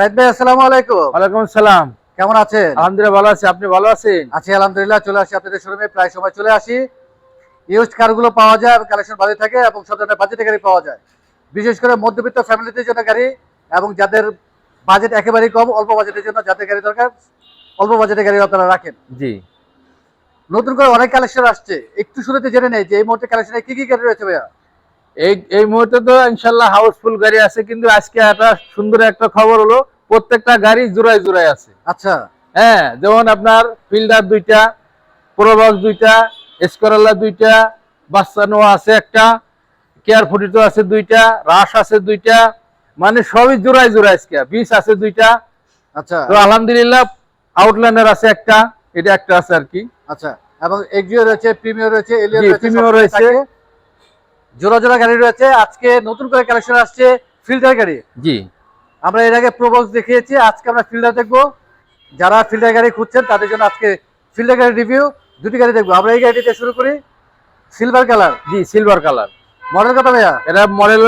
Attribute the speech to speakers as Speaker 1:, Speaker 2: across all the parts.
Speaker 1: সাইদ ভাই আসসালামু আলাইকুম।
Speaker 2: ওয়ালাইকুম সালাম
Speaker 1: কেমন আছেন?
Speaker 2: আলহামদুলিল্লাহ ভালো আছি। আপনি ভালো আছেন?
Speaker 1: আছি আলহামদুলিল্লাহ চলে আসি আপনাদের শোরুমে প্রায় সময় চলে আসি। ইউজড কারগুলো পাওয়া যায় এবং কালেকশন ভালো থাকে এবং গাড়ি পাওয়া যায়। বিশেষ করে মধ্যবিত্ত ফ্যামিলিদের জন্য গাড়ি এবং যাদের বাজেট একেবারেই কম অল্প বাজেটের জন্য যাদের গাড়ি দরকার অল্প বাজেটের গাড়ি আপনারা রাখেন।
Speaker 2: জি।
Speaker 1: নতুন করে অনেক কালেকশন আসছে। একটু শুরুতে জেনে নেই যে এই মুহূর্তে কালেকশনে কি কি গাড়ি রয়েছে ভাইয়া?
Speaker 2: এই এই মুহূর্তে তো ইনশাল্লাহ হাউসফুল গাড়ি আছে কিন্তু আজকে একটা সুন্দর একটা খবর হলো প্রত্যেকটা গাড়ি জোড়ায় জোড়ায় আছে।
Speaker 1: আচ্ছা।
Speaker 2: হ্যাঁ যেমন আপনার ফিল্ডার দুইটা প্রোবক্স দুইটা স্কোরাল্লা দুইটা বাচ্চানো আছে একটা কেয়ার ফুটিটো আছে দুইটা রাশ আছে দুইটা মানে সবই জোড়ায় জোড়ায় আজকে বিষ আছে দুইটা।
Speaker 1: আচ্ছা।
Speaker 2: তো আলহামদুলিল্লাহ আউটলাইনার আছে একটা এটা একটা আছে আর কি।
Speaker 1: আচ্ছা এবং এক্সিও রয়েছে প্রিমিয়ার রয়েছে এলিয়ন
Speaker 2: জি,
Speaker 1: রয়েছে
Speaker 2: Premio রয়েছে।
Speaker 1: জোড়া জোড়া গাড়ি রয়েছে। আজকে নতুন করে কালেকশন আসছে ফিল্টার গাড়ি।
Speaker 2: জি।
Speaker 1: আমরা এর আগে প্রোবক্স দেখিয়েছি আজকে আমরা ফিল্টার দেখব। যারা ফিল্টার গাড়ি খুঁজছেন তাদের জন্য আজকে ফিল্টার গাড়ি রিভিউ দুটি গাড়ি দেখব। আমরা এই গাড়িতে শুরু করি। সিলভার কালার
Speaker 2: জি সিলভার কালার
Speaker 1: মডেল কত ভাইয়া?
Speaker 2: এটা মডেল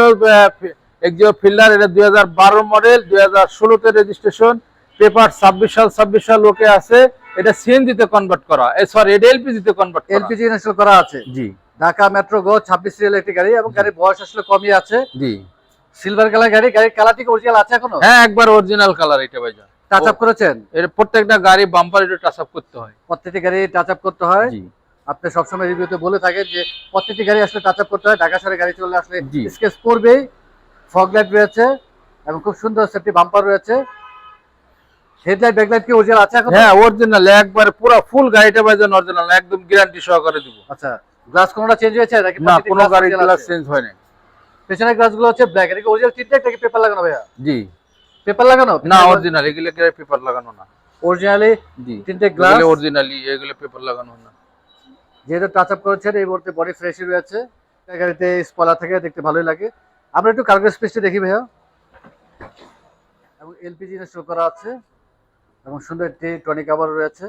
Speaker 2: এক্সিও ফিল্ডার এটা দুই হাজার বারো মডেল দুই হাজার ষোলোতে রেজিস্ট্রেশন পেপার ছাব্বিশ সাল ছাব্বিশ সাল লোকে আছে। এটা সিএনজি তে কনভার্ট করা। সরি এটা এলপিজি তে কনভার্ট
Speaker 1: এলপিজি ইনস্টল করা আছে।
Speaker 2: জি।
Speaker 1: ঢাকা মেট্রো গো ছাব্বিশ সিরিয়াল একটি গাড়ি এবং গাড়ির বয়স আসলে কমই আছে।
Speaker 2: জি।
Speaker 1: সিলভার কালার গাড়ি গাড়ির কালারটি অরিজিনাল আছে এখনও?
Speaker 2: হ্যাঁ একবার অরিজিনাল কালার এটা ভাইজান।
Speaker 1: টাচ আপ করেছেন?
Speaker 2: এর প্রত্যেকটা গাড়ি বাম্পার এটা টাচ আপ করতে হয়।
Speaker 1: প্রত্যেকটি গাড়ি টাচ আপ করতে হয়।
Speaker 2: জি।
Speaker 1: আপনি সবসময় রিভিউতে বলে থাকেন যে প্রত্যেকটি গাড়ি আসলে টাচ আপ করতে হয়। ঢাকা শহরে গাড়ি চলে আসলে স্কেচ করবেই ফগ লাইট রয়েছে এবং খুব সুন্দর সেফটি বাম্পার রয়েছে। হেডলাইট ব্যাকলাইট কি অরিজিনাল আছে এখন?
Speaker 2: হ্যাঁ অরিজিনাল একবার পুরো ফুল গাড়িটা ভাইজান অরিজিনাল একদম গ্যারান্টি সহকারে দিব।
Speaker 1: আচ্ছা। গ্লাস কোনটা চেঞ্জ হয়েছে? নাকি
Speaker 2: না কোনো
Speaker 1: glass
Speaker 2: গ্লাস চেঞ্জ হয় না
Speaker 1: পেছনের গ্লাসগুলো হচ্ছে ব্ল্যাক এটা কি অরিজিনাল নাকি পেপার লাগানো ভাইয়া?
Speaker 2: জি।
Speaker 1: পেপার লাগানো?
Speaker 2: না অরিজিনাল এগুলো পেপার লাগানো না।
Speaker 1: অরিজিনালি
Speaker 2: জি।
Speaker 1: গ্লাস
Speaker 2: এগুলো অরিজিনালি এগুলো পেপার লাগানো না।
Speaker 1: যেহেতু টাচ আপ করেছেন এই মুহূর্তে বডি ফ্রেশই রয়েছে। গাড়িতে স্পলার থেকে দেখতে ভালোই লাগে। আমরা একটু কার্গো স্পেসটি দেখি ভাইয়া। এবং এলপিজি ইনস্টল করা আছে। এবং সুন্দর একটি টনিক কাভার রয়েছে।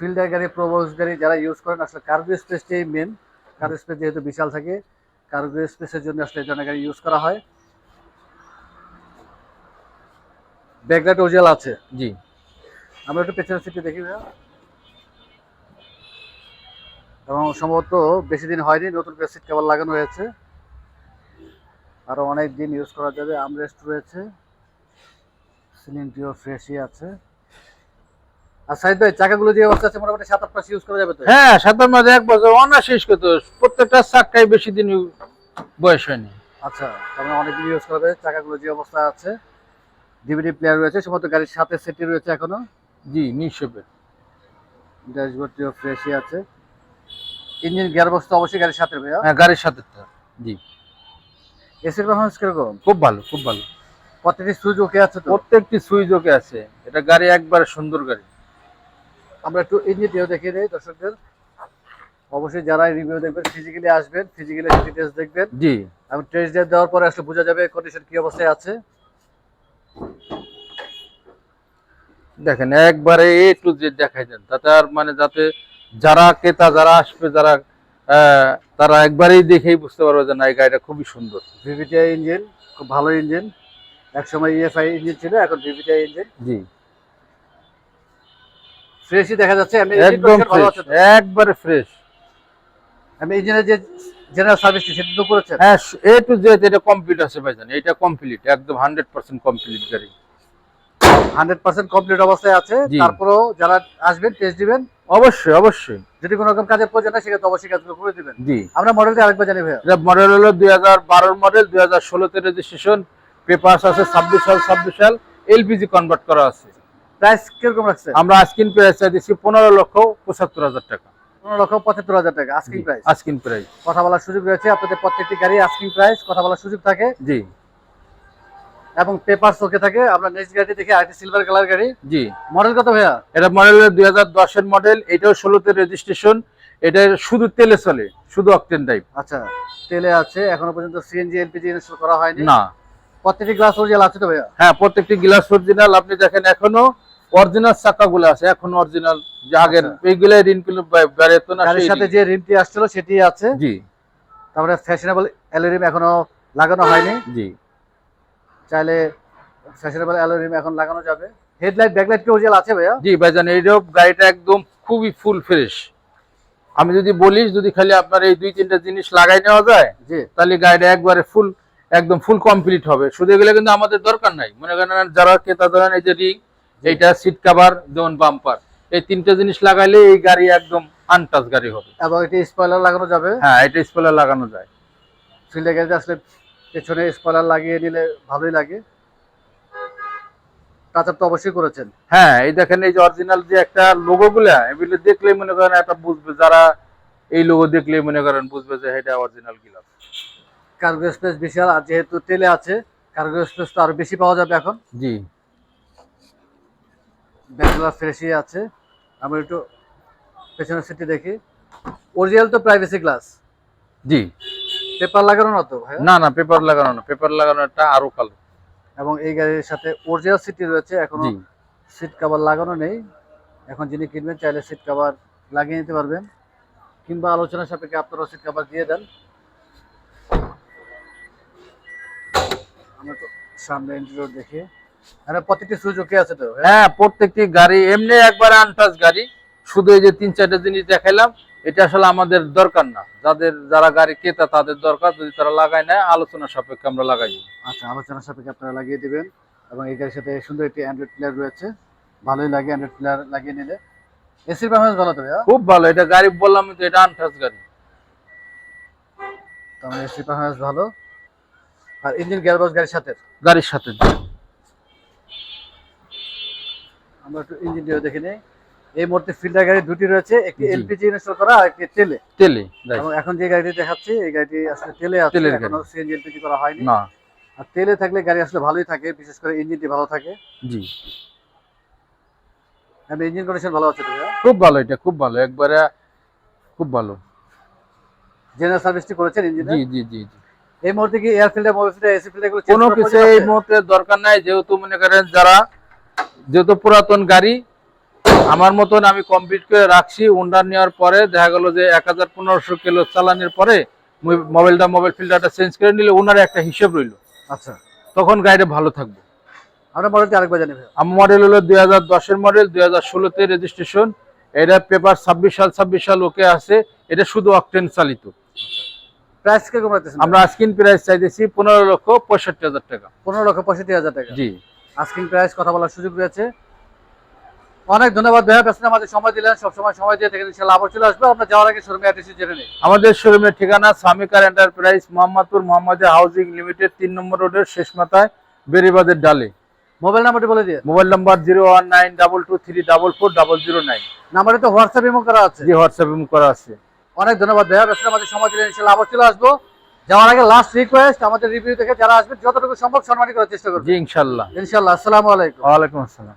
Speaker 1: ফিল্ডার গাড়ি প্রোবক্স গাড়ি যারা ইউজ করেন আসলে কার্গো স্পেসটাই মেন কার্গো স্পেস যেহেতু বিশাল থাকে কার্গো স্পেসের জন্য আসলে এই ধরনের গাড়ি ইউজ করা হয়। ব্যাকলাইট ওরিজিনাল আছে।
Speaker 2: জি।
Speaker 1: আমরা একটু পেছনের সিটে দেখি এবং সম্ভবত বেশি দিন হয়নি নতুন করে সিট কভার লাগানো হয়েছে। আরও অনেক দিন ইউজ করা যাবে। আমরেস্ট রয়েছে। সিলিংটিও ফ্রেশই আছে। আর ভাই চাকাগুলো যে অবস্থা আছে মোটামুটি সাত আট মাস ইউজ করা যাবে তো?
Speaker 2: হ্যাঁ এক বছর অনার শেষ করতে প্রত্যেকটা বেশি দিন বয়স হয়নি।
Speaker 1: আচ্ছা তাহলে অনেক দিন ইউজ করা চাকাগুলো যে অবস্থা আছে ডিভিডি প্লেয়ার রয়েছে সম্ভবত গাড়ির সাথে সেটি রয়েছে এখনও?
Speaker 2: জি
Speaker 1: ড্যাশবোর্ডটিও ফ্রেশই আছে। ইঞ্জিন তো অবশ্যই গাড়ির সাথে ভাইয়া।
Speaker 2: হ্যাঁ গাড়ির সাথে তো। জি।
Speaker 1: এসির পারফরমেন্স কীরকম?
Speaker 2: খুব ভালো খুব ভালো।
Speaker 1: প্রত্যেকটি সুইচ ওকে আছে তো?
Speaker 2: প্রত্যেকটি সুইচ ওকে আছে। এটা গাড়ি একবারে সুন্দর গাড়ি।
Speaker 1: আমরা একটু ইঞ্জিনটিও দেখিয়ে দিই দর্শকদের। অবশ্যই যারা রিভিউ দেখবেন ফিজিক্যালি আসবেন ফিজিক্যালি টেস্ট দেখবেন।
Speaker 2: জি।
Speaker 1: এবং টেস্ট দেওয়ার পরে আসলে বোঝা যাবে কন্ডিশন কি অবস্থায় আছে।
Speaker 2: দেখেন একবারে এ টু জেড দেখাই দেন। তাতে আর মানে যাতে যারা ক্রেতা যারা আসবে যারা তারা একবারেই দেখেই বুঝতে পারবে যে না এই গাড়িটা খুবই সুন্দর।
Speaker 1: ভিভিটিআই ইঞ্জিন খুব ভালো ইঞ্জিন একসময় ইএফআই ইঞ্জিন ছিল এখন ভিভিটিআই ইঞ্জিন
Speaker 2: জি।
Speaker 1: ফ্রেশই দেখা যাচ্ছে
Speaker 2: একদম ফ্রেশ একবারে ফ্রেশ
Speaker 1: আমি ইঞ্জিনের যে জেনারেল সেটা তো করেছেন?
Speaker 2: হ্যাঁ এ টু জেড এটা কমপ্লিট আছে ভাইজান এটা কমপ্লিট একদম হান্ড্রেড পার্সেন্ট কমপ্লিট গাড়ি।
Speaker 1: হান্ড্রেড পার্সেন্ট কমপ্লিট অবস্থায় আছে। তারপরেও যারা আসবেন টেস্ট দিবেন
Speaker 2: অবশ্যই অবশ্যই।
Speaker 1: যদি কোনো রকম কাজের প্রয়োজন হয় সেক্ষেত্রে অবশ্যই কাজগুলো করে দিবেন।
Speaker 2: জি।
Speaker 1: আমরা মডেলটা আরেকবার জানি ভাইয়া।
Speaker 2: এটা মডেল হলো দুই হাজার বারোর মডেল দুই হাজার ষোলোতে রেজিস্ট্রেশন পেপার্স আছে ছাব্বিশ সাল ছাব্বিশ সাল এলপিজি কনভার্ট করা আছে।
Speaker 1: প্রাইস কীরকম রাখছে?
Speaker 2: আমরা আজকিন প্রাইস দিচ্ছি পনেরো লক্ষ পঁচাত্তর হাজার টাকা।
Speaker 1: পনেরো লক্ষ পঁচাত্তর হাজার টাকা আস্কিং প্রাইস কথা বলার সুযোগ রয়েছে আপনাদের প্রত্যেকটি গাড়ি আস্কিং প্রাইস কথা বলার সুযোগ থাকে।
Speaker 2: জি।
Speaker 1: এবং পেপার ওকে থাকে আমরা নেক্সট গাড়ি দেখি আরেকটি সিলভার কালার গাড়ি।
Speaker 2: জি।
Speaker 1: মডেল কত ভাইয়া?
Speaker 2: এটা মডেল দুই হাজার দশের মডেল এটাও ষোলোতে রেজিস্ট্রেশন এটা শুধু তেলে চলে শুধু অকটেন টাইপ
Speaker 1: আচ্ছা তেলে আছে এখনও পর্যন্ত সিএনজি এলপিজি ইনস্টল করা হয়নি।
Speaker 2: না।
Speaker 1: প্রত্যেকটি গ্লাস অরিজিনাল আছে তো ভাইয়া?
Speaker 2: হ্যাঁ প্রত্যেকটি গ্লাস অরিজিনাল আপনি দেখেন এখনও অরিজিনাল চাকাগুলো আছে এখন অরিজিনাল যে আগের
Speaker 1: আচ্ছা।
Speaker 2: এইগুলো ঋণগুলো বেড়াতো না
Speaker 1: গাড়ির সাথে যে রিমটি আসছিল সেটি আছে।
Speaker 2: জি।
Speaker 1: তারপরে ফ্যাশনেবল এলরিম এখনও লাগানো হয়নি।
Speaker 2: জি।
Speaker 1: চাইলে ফ্যাশনেবল অ্যালোরিম এখন লাগানো যাবে। হেডলাইট ব্যাকলাইট কি ওরিজিনাল আছে ভাইয়া?
Speaker 2: জি ভাইজান এইটাও গাড়িটা একদম খুবই ফুল ফ্রেশ আমি যদি বলিস যদি খালি আপনার এই দুই তিনটা জিনিস লাগাই নেওয়া যায়
Speaker 1: জি।
Speaker 2: তাহলে গাড়িটা একবারে ফুল একদম ফুল কমপ্লিট হবে। শুধু এগুলো কিন্তু আমাদের দরকার নাই। মনে করেন যারা ক্রেতা ধরেন এই যে রিং এইটা সিট কাভার যেমন বাম্পার এই তিনটা জিনিস লাগাইলে এই গাড়ি একদম আনটাচ গাড়ি হবে।
Speaker 1: এবং এটি স্পয়লার লাগানো যাবে?
Speaker 2: হ্যাঁ এটা স্পেলার লাগানো যায়।
Speaker 1: ফিল্ডে গাড়িতে আসলে পেছনে স্পয়লার লাগিয়ে নিলে ভালোই লাগে। টাচ তো অবশ্যই করেছেন।
Speaker 2: হ্যাঁ এই দেখেন এই যে অরিজিনাল যে একটা লোগো গুলা এগুলো দেখলে মনে করেন একটা বুঝবে যারা এই লোগো দেখলে মনে করেন বুঝবে যে এটা অরিজিনাল গিলাস
Speaker 1: কার্গো স্পেস বিশাল আর যেহেতু তেলে আছে কার্গো স্পেস তো আরও বেশি পাওয়া যাবে এখন।
Speaker 2: জি।
Speaker 1: ব্যাকগুলা ফ্রেশই আছে। আমরা একটু পেছনের সিটে দেখি। অরিজিনাল তো প্রাইভেসি গ্লাস
Speaker 2: জি।
Speaker 1: পেপার লাগানো না তো
Speaker 2: না না পেপার লাগানো না। পেপার লাগানোটা আরও কালো
Speaker 1: এবং এই গাড়ির সাথে অরিজিনাল সিটটি রয়েছে
Speaker 2: এখনও
Speaker 1: সিট কভার লাগানো নেই। এখন যিনি কিনবেন চাইলে সিট কভার লাগিয়ে নিতে পারবেন। কিংবা আলোচনা সাপেক্ষে আপনারা সিট কভার দিয়ে দেন। আমরা তো সামনে ইন্টেরিয়র দেখি। প্রত্যেকটি সুযোগে আছে তো? হ্যাঁ?
Speaker 2: প্রত্যেকটি গাড়ি এমনি একবার আনটাচ গাড়ি শুধু এই যে তিন চারটা জিনিস দেখাইলাম এটা আসলে আমাদের দরকার না। যাদের যারা গাড়ি ক্রেতা তাদের দরকার যদি তারা লাগায় নেয় আলোচনা সাপেক্ষে আমরা লাগাই
Speaker 1: আচ্ছা আলোচনা সাপেক্ষে আপনারা লাগিয়ে দিবেন এবং এই গাড়ির সাথে সুন্দর একটি অ্যান্ড্রয়েড প্লেয়ার রয়েছে। ভালোই লাগে অ্যান্ড্রয়েড প্লেয়ার লাগিয়ে নিলে। এসির পারফরমেন্স ভালো তো
Speaker 2: খুব ভালো এটা গাড়ি বললাম তো এটা আনটাচ গাড়ি।
Speaker 1: তো এসির পারফরমেন্স ভালো। আর ইঞ্জিন গিয়ারবক্স গাড়ির সাথে?
Speaker 2: গাড়ির সাথে।
Speaker 1: আমরা একটু ইঞ্জিনটিও দেখে নিই। এই মুহূর্তে ফিল্টার গাড়ি দুটি রয়েছে একটি এলপিজি ইনস্টল করা আর একটি তেলে।
Speaker 2: তেলে
Speaker 1: এবং এখন যে গাড়িটি দেখাচ্ছি এই গাড়িটি আসলে তেলে আছে এখনও সিএনজি এলপিজি করা হয়নি।
Speaker 2: না।
Speaker 1: আর তেলে থাকলে গাড়ি আসলে ভালোই থাকে বিশেষ করে ইঞ্জিনটি ভালো থাকে।
Speaker 2: জি।
Speaker 1: এবং ইঞ্জিন কন্ডিশন ভালো আছে?
Speaker 2: খুব ভালো এটা খুব ভালো। একবারে খুব ভালো।
Speaker 1: জেনারেল সার্ভিসটি করেছেন ইঞ্জিনে
Speaker 2: জি জি জি জি।
Speaker 1: এই মুহূর্তে কি air filter mobile filter AC filter
Speaker 2: কোনো কিছু এই মুহূর্তে দরকার নাই যেহেতু মনে করেন যারা যেহেতু পুরাতন গাড়ি আমার মতন আমি কমপ্লিট করে রাখছি। উন্ডার নেওয়ার পরে দেখা গেল যে এক হাজার পনেরোশো কিলো চালানোর পরে মোবাইলটা মোবাইল ফিল্টারটা চেঞ্জ করে নিলে ওনার একটা হিসেব রইল।
Speaker 1: আচ্ছা।
Speaker 2: তখন গাড়িটা ভালো থাকবে।
Speaker 1: মডেলটি আরেকবার জানি
Speaker 2: আমার মডেল হলো দুই হাজার দশের মডেল দুই হাজার ষোলোতে রেজিস্ট্রেশন এটা পেপার ছাব্বিশ সাল ছাব্বিশ সাল ওকে আছে। এটা শুধু অকটেন চালিত।
Speaker 1: প্রাইস কীরকম রাখতেছেন
Speaker 2: আমরা স্ক্রিন প্রাইস চাইতেছি পনেরো লক্ষ পঁয়ষট্টি হাজার টাকা।
Speaker 1: পনেরো লক্ষ পঁয়ষট্টি হাজার টাকা।
Speaker 2: জি।
Speaker 1: আস্কিং প্রাইস কথা বলার সুযোগ রয়েছে। অনেক ধন্যবাদ ভাইয়া ব্যস্ত আমাদের সময় দিলেন। সবসময় সময় দিয়ে থেকে ইনশাল্লাহ আবার চলে আসব। আমরা যাওয়ার আগে শোরুমে অ্যাড্রেস জেনে নিই
Speaker 2: আমাদের শোরুমের ঠিকানা Samikar enterprise Mohammadpur Mohammadia housing limited তিন নম্বর রোডের শেষ মাথায় বেরিবাদের ডালে।
Speaker 1: মোবাইল নাম্বারটি বলে দিয়ে
Speaker 2: mobile number zero one nine double two three double four double zero nine
Speaker 1: নাম্বারে তো হোয়াটসঅ্যাপ ইমো করা আছে।
Speaker 2: জি হোয়াটসঅ্যাপ ইমো করা আছে।
Speaker 1: অনেক ধন্যবাদ ভাইয়া ব্যস্ত আমাদের সময় দিলেন ইনশাল্লাহ আবার চলে আসব। যাওয়ার আগে লাস্ট রিকোয়েস্ট আমাদের রিভিউ থেকে যারা আসবে যতটুকু সম্ভব সম্মানিত করার চেষ্টা করবে
Speaker 2: ইনশাল্লাহ।
Speaker 1: ইনশাল্লাহ আসসালামু আলাইকুম।
Speaker 2: ওয়ালাইকুম আসসালাম।